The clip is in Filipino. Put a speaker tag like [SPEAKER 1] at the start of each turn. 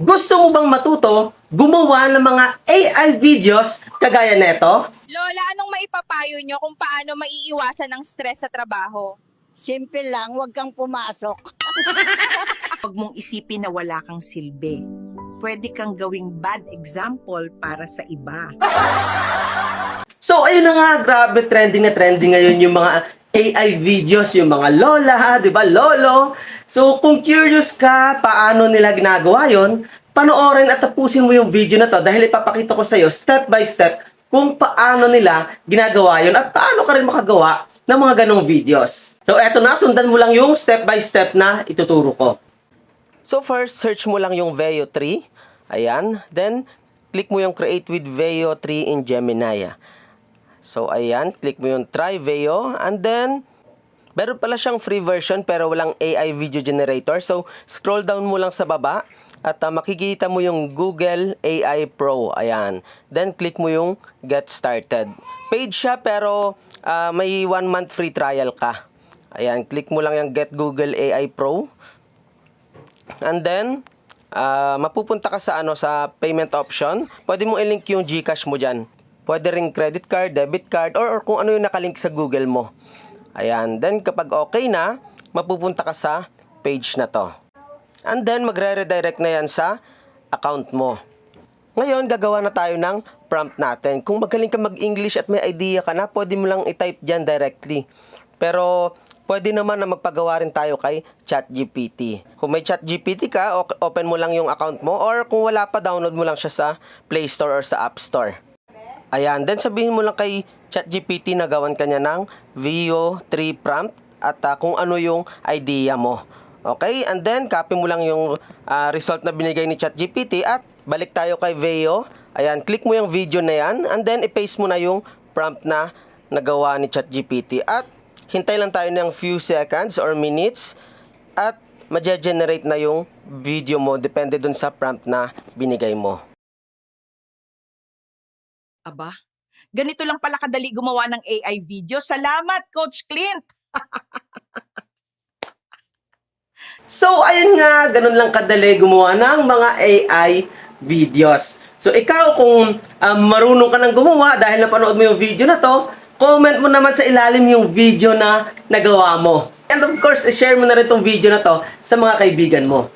[SPEAKER 1] Gusto mo bang matuto gumawa ng mga AI videos kagaya neto?
[SPEAKER 2] Lola, anong maipapayo nyo kung paano maiiwasan ng stress sa trabaho?
[SPEAKER 3] Simple lang, huwag kang pumasok.
[SPEAKER 4] Huwag mong isipin na wala kang silbi. Pwede kang gawing bad example para sa iba.
[SPEAKER 1] So, ayun na nga, grabe, trending na trending ngayon yung mga AI videos, yung mga lola, di ba, lolo. So, kung curious ka paano nila ginagawa yon, panoorin at tapusin mo yung video na to dahil ipapakita ko sa'yo step by step kung paano nila ginagawa yon at paano ka rin makagawa ng mga ganong videos. So, eto na, sundan mo lang yung step by step na ituturo ko. So first, search mo lang yung Veo 3. Ayan. Then, click mo yung Create with Veo 3 in Gemini. So, ayan. Click mo yung Try Veo. And then, meron pala siyang free version pero walang AI video generator. So, scroll down mo lang sa baba at ah, makikita mo yung Google AI Pro. Ayan. Then, click mo yung Get Started. Paid siya pero ah, may one month free trial ka. Ayan. Click mo lang yung Get Google AI Pro. And then, ah, mapupunta ka sa ano sa payment option. Pwede mo i-link yung GCash mo diyan. Pwede ring credit card, debit card, or, or kung ano yung nakalink sa Google mo. Ayan. Then, kapag okay na, mapupunta ka sa page na to. And then, magre-redirect na yan sa account mo. Ngayon, gagawa na tayo ng prompt natin. Kung magaling ka mag-English at may idea ka na, pwede mo lang i-type dyan directly. Pero, pwede naman na magpagawa rin tayo kay ChatGPT. Kung may ChatGPT ka, open mo lang yung account mo or kung wala pa, download mo lang siya sa Play Store or sa App Store. Ayan, then sabihin mo lang kay ChatGPT na gawan kanya ng VO3 prompt at ah, kung ano yung idea mo. Okay, and then copy mo lang yung ah, result na binigay ni ChatGPT at balik tayo kay Veo. Ayan, click mo yung video na yan and then i-paste mo na yung prompt na nagawa ni ChatGPT at hintay lang tayo ng few seconds or minutes at ma-generate na yung video mo depende dun sa prompt na binigay mo.
[SPEAKER 4] Aba, ganito lang pala kadali gumawa ng AI video. Salamat, Coach Clint!
[SPEAKER 1] So, ayun nga, ganun lang kadali gumawa ng mga AI videos. So, ikaw kung um, marunong ka nang gumawa dahil napanood mo yung video na to, comment mo naman sa ilalim yung video na nagawa mo. And of course, share mo na rin tong video na to sa mga kaibigan mo.